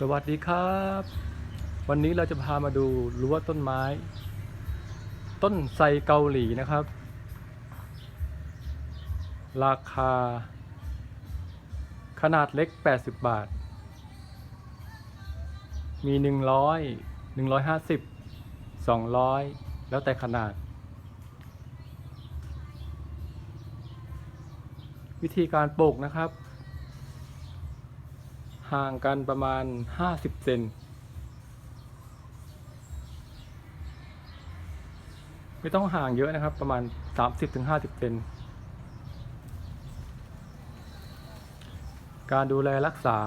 สวัสดีครับ วันนี้เราจะพามาดูรั้วต้นไม้ ต้นไทรเกาหลีนะครับ ราคา ขนาดเล็ก 80 บาท มี 100 150 200 แล้วแต่ขนาด วิธีการปลูกนะครับ ห่างกันประมาณ 50 เซนไม่ต้องห่างเยอะนะครับ ประมาณ 30-50 เซนการดูแลรักษา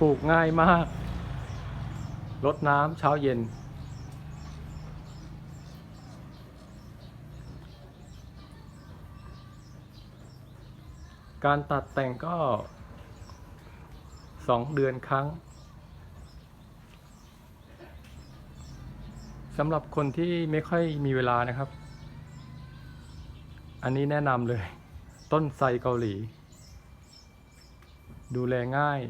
ปลูกง่ายมาก รดน้ำเช้าเย็น การตัดแต่งก็สองเดือนครั้งสำหรับคนที่ไม่ค่อยมีเวลานะครับ อันนี้แนะนำเลย ต้นไทรเกาหลี ดูแลง่าย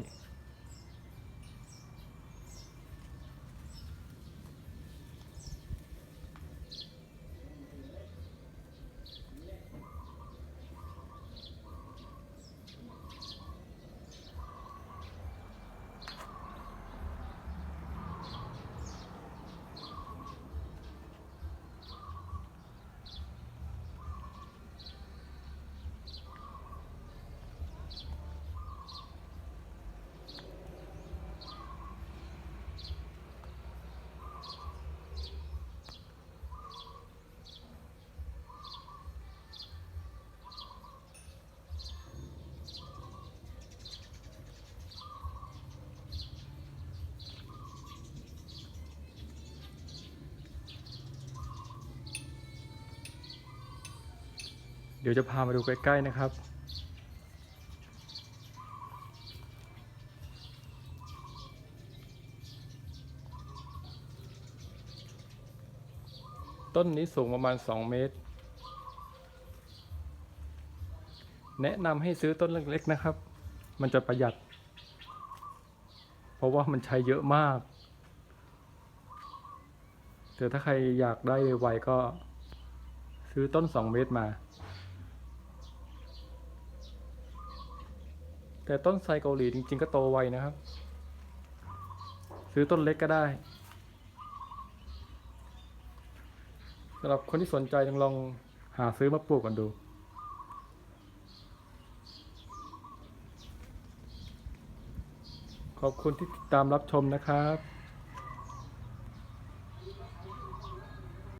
ดี๋ยวจะพามาดูใกล้ๆนะครับ ต้นนี้สูงประมาณ 2 เมตร แนะนำให้ซื้อต้นเล็กๆนะครับ มันจะประหยัด เพราะว่ามันใช้เยอะมากแต่ถ้าใครอยากได้ไวก็ซื้อต้น 2 เมตรมา แต่ต้นไทรเกาหลีจริง ๆ ก็โตไวนะครับ ซื้อต้นเล็กก็ได้สำหรับคนที่สนใจลองลองหาซื้อมาปลูกกันดู ขอบคุณที่ติดตามรับชมนะครับ